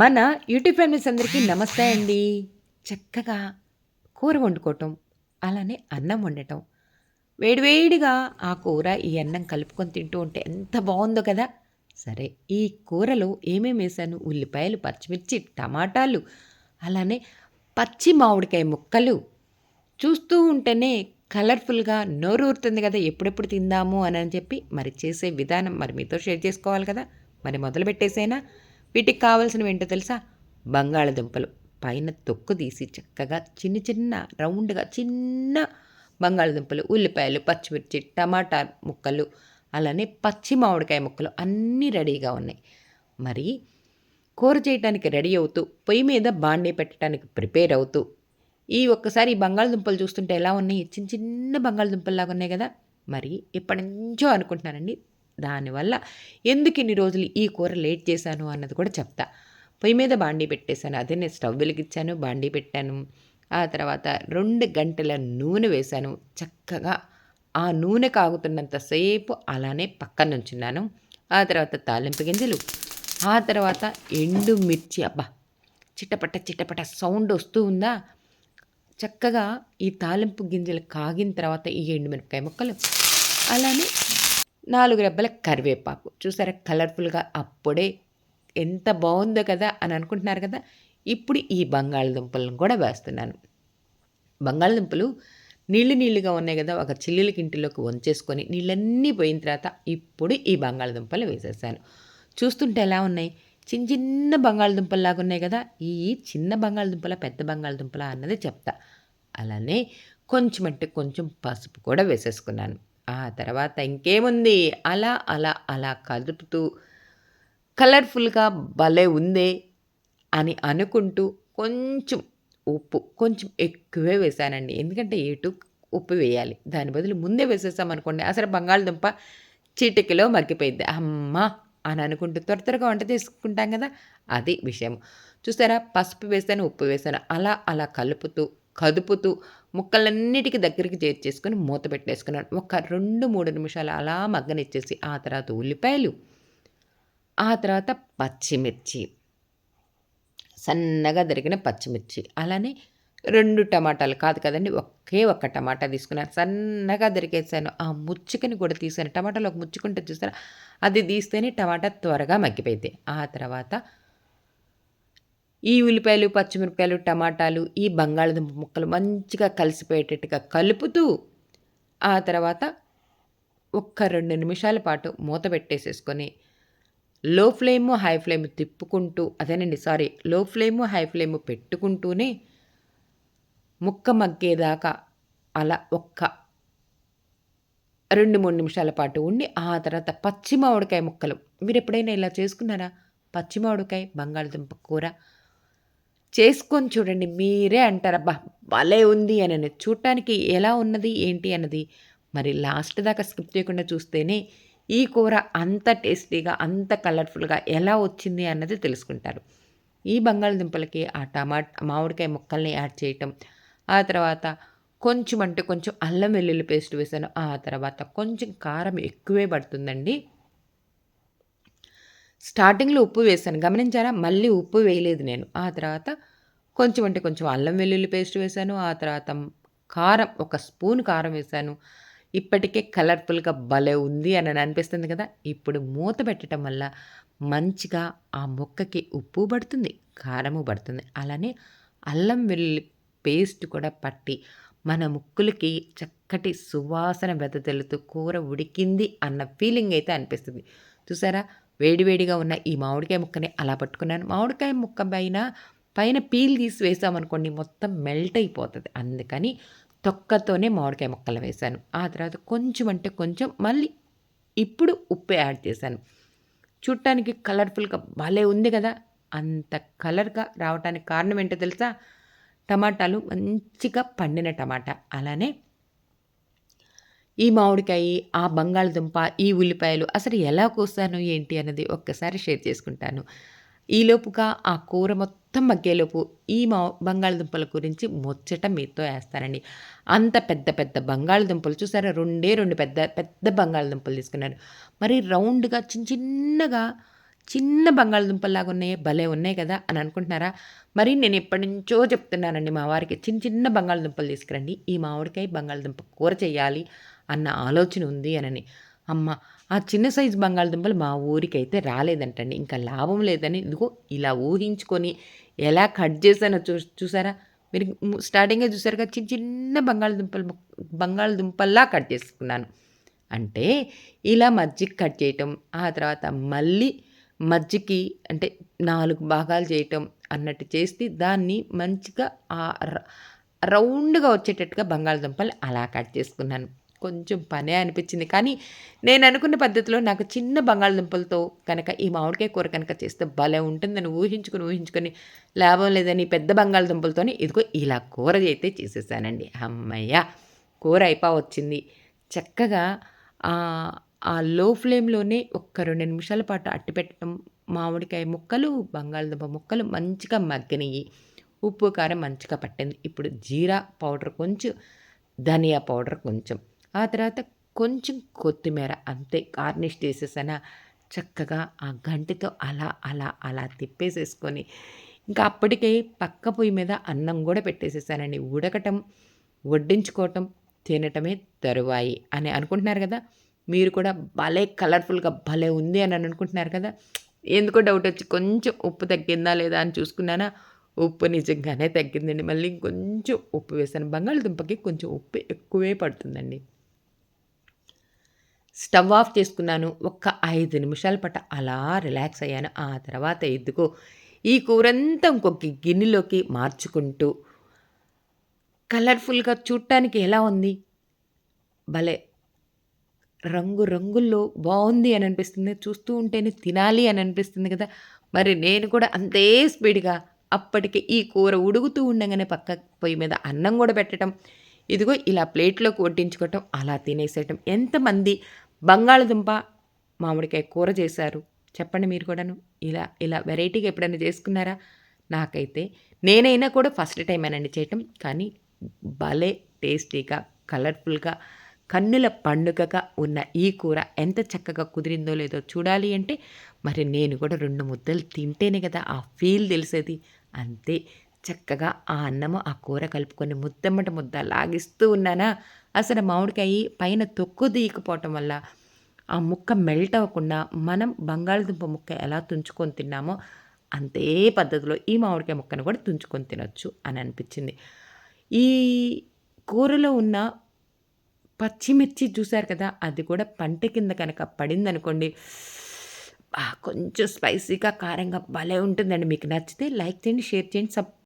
మన YouTube families అందరికీ నమస్తే అండి. చక్కగా కూర వండుకోవటం అలానే అన్నం వండటం. వేడివేడిగా ఆ కూర ఈ అన్నం కలుపుకొని తింటూ ఉంటే ఎంత బాగుందో కదా. సరే ఈ కూరలో ఏమేమి వేసాను ఉల్లిపాయలు పచ్చిమిర్చి టమాటాలు అలానే పచ్చి మామిడికాయ ముక్కలు. చూస్తూ ఉంటేనే కలర్ఫుల్గా నోరూరుతుంది కదా ఎప్పుడెప్పుడు తిందాము అని అని చెప్పి మరి చేసే విధానం మరి మీతో షేర్ చేసుకోవాలి కదా. మరి మొదలు పెట్టేసేనా వీటికి కావాల్సినవి ఏంటో తెలుసా? బంగాళదుంపలు. పైన తొక్కు తీసి చక్కగా చిన్న చిన్న రౌండ్గా చిన్న బంగాళదుంపలు ఉల్లిపాయలు పచ్చిమిర్చి టమాటా ముక్కలు అలానే పచ్చి మామిడికాయ ముక్కలు అన్నీ రెడీగా ఉన్నాయి. మరి కూర చేయడానికి రెడీ అవుతూ పొయ్యి మీద బాండీ పెట్టడానికి ప్రిపేర్ అవుతూ ఈ ఒక్కసారి బంగాళదుంపలు చూస్తుంటే ఎలా ఉన్నాయి? చిన్న చిన్న బంగాళదుంపల్లాగా ఉన్నాయి కదా? మరి ఎప్పటి నుంచో అనుకుంటున్నానండి దానివల్ల ఎందుకు ఇన్ని రోజులు ఈ కూర లేట్ చేశాను అన్నది కూడా చెప్తా. పొయ్యి మీద బాండీ పెట్టేశాను అదే నేను స్టవ్ వెలిగించాను బాండీ పెట్టాను. ఆ తర్వాత రెండు గంటల నూనె వేశాను చక్కగా ఆ నూనె కాగుతున్నంతసేపు అలానే పక్కన నుంచున్నాను. ఆ తర్వాత తాలింపు గింజలు ఆ తర్వాత ఎండు మిర్చి అబ్బా! చిట్టపట్ట చిట్టపట్ట సౌండ్ వస్తూ ఉందా? చక్కగా ఈ తాలింపు గింజలు కాగిన తర్వాత ఈ ఎండుమిరపకాయ ముక్కలు అలానే నాలుగు రెబ్బల కరివేపాకు. చూసారా? కలర్ఫుల్గా అప్పుడే ఎంత బాగుందో కదా అని అనుకుంటున్నారు కదా? ఇప్పుడు ఈ బంగాళదుంపలను కూడా వేస్తున్నాను. బంగాళదుంపలు నీళ్ళు నీళ్ళుగా ఉన్నాయి కదా? ఒక చిల్లుల ఇంటిలోకి వంచేసుకొని నీళ్ళన్నీ పోయిన తర్వాత ఇప్పుడు ఈ బంగాళదుంపలు వేసేసాను. చూస్తుంటే ఎలా ఉన్నాయి? చిన్న చిన్న బంగాళదుంపల్లాగా ఉన్నాయి కదా? ఈ చిన్న బంగాళదుంపల పెద్ద బంగాళదుంపల అన్నది చెప్తా. అలానే కొంచెం అంటే కొంచెం పసుపు కూడా వేసేసుకున్నాను. ఆ తర్వాత ఇంకేముంది? అలా అలా అలా కదుపుతూ కలర్ఫుల్గా భలే ఉందే అని అనుకుంటూ కొంచెం ఉప్పు కొంచెం ఎక్కువే వేసానండి. ఎందుకంటే ఏటు ఉప్పు వేయాలి? దాని బదులు ముందే వేసేసామనుకోండి అసలు బంగాళదుంప చిటికలో మగ్గిపోయింది అమ్మా! అని అనుకుంటూ త్వర త్వరగా వంట చేసుకుంటాం కదా అది విషయం చూసారా? పసుపు వేసాను ఉప్పు వేసాను అలా అలా కలుపుతూ కదుపుతూ ముక్కలన్నిటికీ దగ్గరికి చేర్చేసుకొని మూత పెట్టేసుకున్నాను ఒక రెండు మూడు నిమిషాలు అలా మగ్గనిచ్చేసి ఆ తర్వాత ఉల్లిపాయలు ఆ తర్వాత పచ్చిమిర్చి సన్నగా దొరికిన పచ్చిమిర్చి అలానే రెండు టమాటాలు కాదు కదండి ఒకే ఒక్క టమాటా తీసుకున్నాను. సన్నగా దొరికేసాను. ఆ ముచ్చుకని కూడా తీసాను. టమాటాలు ఒక ముచ్చుకుంటే చూసాను అది తీస్తేనే టమాటా త్వరగా మగ్గిపోయింది. ఆ తర్వాత ఈ ఉల్లిపాయలు పచ్చిమిరపకాయలు టమాటాలు ఈ బంగాళదుంప ముక్కలు మంచిగా కలిసిపోయేటట్టుగా కలుపుతూ ఆ తర్వాత ఒక్క రెండు నిమిషాల పాటు మూత పెట్టేసేసుకొని లో ఫ్లేము హై ఫ్లేమ్ తిప్పుకుంటూ అదేనండి సారీ లో ఫ్లేము హై ఫ్లేము పెట్టుకుంటూనే ముక్క మగ్గేదాకా అలా ఒక్క రెండు మూడు నిమిషాల పాటు ఉండి ఆ తర్వాత పచ్చి మామిడికాయ ముక్కలు. మీరు ఎప్పుడైనా ఇలా చేసుకున్నారా? పచ్చి మామిడికాయ బంగాళదుంప కూర? చేసుకొని చూడండి మీరే అంటారు అబ్బా భలే ఉంది అని చూడటానికి ఎలా ఉన్నది ఏంటి అన్నది. మరి లాస్ట్ దాకా స్కిప్ చేయకుండా చూస్తేనే ఈ కూర అంత టేస్టీగా అంత కలర్ఫుల్గా ఎలా వచ్చింది అన్నది తెలుసుకుంటారు. ఈ బంగాళదుంపలకి ఆ టమాట మామిడికాయ ముక్కల్ని యాడ్ చేయటం ఆ తర్వాత కొంచెం అంటే కొంచెం అల్లం వెల్లుల్లి పేస్ట్ వేసాను ఆ తర్వాత కొంచెం కారం ఎక్కువే పడుతుందండి. స్టార్టింగ్లో ఉప్పు వేసాను. గమనించారా? మళ్ళీ ఉప్పు వేయలేదు నేను. ఆ తర్వాత కొంచెం అంటే కొంచెం అల్లం వెల్లుల్లి పేస్ట్ వేసాను. ఆ తర్వాత కారం ఒక స్పూన్ కారం వేశాను ఇప్పటికే కలర్ఫుల్గా భలే ఉంది అని అనిపిస్తుంది కదా! ఇప్పుడు మూత పెట్టడం వల్ల మంచిగా ఆ మొక్కకి ఉప్పు పడుతుంది కారము పడుతుంది. అలానే అల్లం వెల్లుల్లి పేస్ట్ కూడా పట్టి మన ముక్కులకి చక్కటి సువాసన వెదజల్లుతూ కూర ఉడికింది అన్న ఫీలింగ్ అయితే అనిపిస్తుంది. చూసారా? వేడివేడిగా ఉన్న ఈ మామిడికాయ ముక్కని అలా పట్టుకున్నాను. మామిడికాయ ముక్క పైన పైన పీల్ తీసి వేసామనుకోండి మొత్తం మెల్ట్ అయిపోతుంది. అందుకని తొక్కతోనే మామిడికాయ ముక్కలు వేశాను ఆ తర్వాత కొంచెం అంటే కొంచెం మళ్ళీ ఇప్పుడు ఉప్పు యాడ్ చేశాను. చూడటానికి కలర్ఫుల్గా భలే ఉంది కదా? అంత కలర్గా రావడానికి కారణం ఏంటో తెలుసా? టమాటాలు మంచిగా పండిన టమాటా. అలానే ఈ మామిడికాయ ఆ బంగాళదుంప ఈ ఉల్లిపాయలు అసలు ఎలా కోస్తాను ఏంటి అన్నది ఒక్కసారి షేర్ చేసుకుంటాను. ఈలోపుగా ఆ కూర మొత్తం మగ్గేలోపు ఈ మా బంగాళదుంపల గురించి ముచ్చట మీతో వేస్తానండి. అంత పెద్ద పెద్ద బంగాళదుంపలు చూసారా? రెండే రెండు పెద్ద పెద్ద బంగాళదుంపలు తీసుకున్నాను మరి రౌండ్గా చిన్న చిన్నగా చిన్న బంగాళదుంపల్లాగా ఉన్నాయి భలే ఉన్నాయి కదా అని అనుకుంటున్నారా? మరి నేను ఎప్పటి నుంచో చెప్తున్నానండి మా వారికి చిన్న చిన్న బంగాళదుంపలు తీసుకురండి. ఈ మామిడికాయ బంగాళదుంప కూర చేయాలి. అన్న ఆలోచన ఉంది అనని. అమ్మ ఆ చిన్న సైజు బంగాళదుంపలు మా ఊరికైతే రాలేదంటండి. ఇంకా లాభం లేదని ఇదిగో ఇలా ఊహించుకొని ఎలా కట్ చేశానో చూ చూసారా? మీరు స్టార్టింగే చూసారు కదా చిన్న చిన్న బంగాళదుంపలు బంగాళదుంపల్లా కట్ చేసుకున్నాను. అంటే ఇలా మజ్జికి కట్ చేయటం ఆ తర్వాత మళ్ళీ మజ్జికి అంటే నాలుగు భాగాలు చేయటం అన్నట్టు చేసి దాన్ని మంచిగా రౌండ్గా వచ్చేటట్టుగా బంగాళదుంపలు అలా కట్ చేసుకున్నాను. కొంచెం పనే అనిపించింది. కానీ నేను అనుకున్న పద్ధతిలో నాకు చిన్న బంగాళదుంపలతో కనుక ఈ మామిడికాయ కూర కనుక చేస్తే భలే ఉంటుందని ఊహించుకొని ఊహించుకొని లాభం లేదని పెద్ద బంగాళదుంపలతోని ఇదిగో ఇలా కూర అయితే చేసేసానండి. అమ్మయ్య! కూర అయిపో వచ్చింది చక్కగా ఆ లో ఫ్లేమ్లోనే ఒక్క రెండు నిమిషాల పాటు అట్టి పెట్టడం మామిడికాయ ముక్కలు బంగాళదుంప ముక్కలు మంచిగా మగ్గనియ్యి. ఉప్పు కారం మంచిగా పట్టింది. ఇప్పుడు జీరా పౌడర్ కొంచెం ధనియా పౌడర్ కొంచెం. ఆ తర్వాత కొంచెం కొత్తిమీర అంతే గార్నిష్ చేసేసానా చక్కగా ఆ గంటితో అలా అలా అలా తిప్పేసేసుకొని ఇంకా అప్పటికే పక్క పొయ్యి మీద అన్నం కూడా పెట్టేసేసానండి. ఉడకటం వడ్డించుకోవటం తినటమే తరువాయి అని అనుకుంటున్నారు కదా? మీరు కూడా భలే కలర్ఫుల్గా భలే ఉంది అని అనుకుంటున్నారు కదా? ఎందుకో డౌట్ వచ్చి కొంచెం ఉప్పు తగ్గిందా లేదా అని చూసుకున్నానా? ఉప్పు నిజంగానే తగ్గిందండి. మళ్ళీ కొంచెం ఉప్పు వేసాను. బంగాళదుంపకి కొంచెం ఉప్పు ఎక్కువే పడుతుందండి. స్టవ్ ఆఫ్ చేసుకున్నాను. ఒక్క ఐదు నిమిషాల పట్ట అలా రిలాక్స్ అయ్యాను. ఆ తర్వాత ఎద్దుకో ఈ కూరంతా ఇంకొక గిన్నెలోకి మార్చుకుంటూ కలర్ఫుల్గా చూడటానికి ఎలా ఉంది? భలే! రంగు రంగుల్లో బాగుంది అని అనిపిస్తుంది. చూస్తూ ఉంటేనే తినాలి అని అనిపిస్తుంది కదా! మరి నేను కూడా అంతే స్పీడ్గా అప్పటికి ఈ కూర ఉడుగుతూ ఉండగానే పక్క పొయ్యి మీద అన్నం కూడా పెట్టడం ఇదిగో ఇలా ప్లేట్లోకి వడ్డించుకోవటం అలా తినేసేయటం ఎంతమంది బంగాళదుంప మామిడికాయ కూర చేశారు. చెప్పండి మీరు కూడాను ఇలా ఇలా వెరైటీగా ఎప్పుడైనా చేసుకున్నారా? నాకైతే నేనైనా కూడా ఫస్ట్ టైం అనండి చేయటం. కానీ భలే టేస్టీగా కలర్ఫుల్గా కన్నుల పండుగగా ఉన్న ఈ కూర ఎంత చక్కగా కుదిరిందో లేదో చూడాలి అంటే మరి నేను కూడా రెండు ముద్దలు తింటేనే కదా ఆ ఫీల్ తెలిసేది. అంతే చక్కగా ఆ అన్నము ఆ కూర కలుపుకొని ముద్దమ్మట ముద్ద లాగిస్తూ ఉన్నానా? అసలు మామిడికాయ పైన తొక్కు తీయకపోవటం వల్ల ఆ ముక్క మెల్ట్ అవ్వకుండా మనం బంగాళదుంప ముక్క ఎలా తుంచుకొని తిన్నామో అంతే పద్ధతిలో ఈ మామిడికాయ ముక్కను కూడా తుంచుకొని తినొచ్చు అని అనిపించింది. ఈ కూరలో ఉన్న పచ్చిమిర్చి చూశారు కదా అది కూడా పంట కింద కనుక పడిందనుకోండి కొంచెం స్పైసీగా కారంగా భలే ఉంటుందండి. మీకు నచ్చితే లైక్ చేయండి షేర్ చేయండి సబ్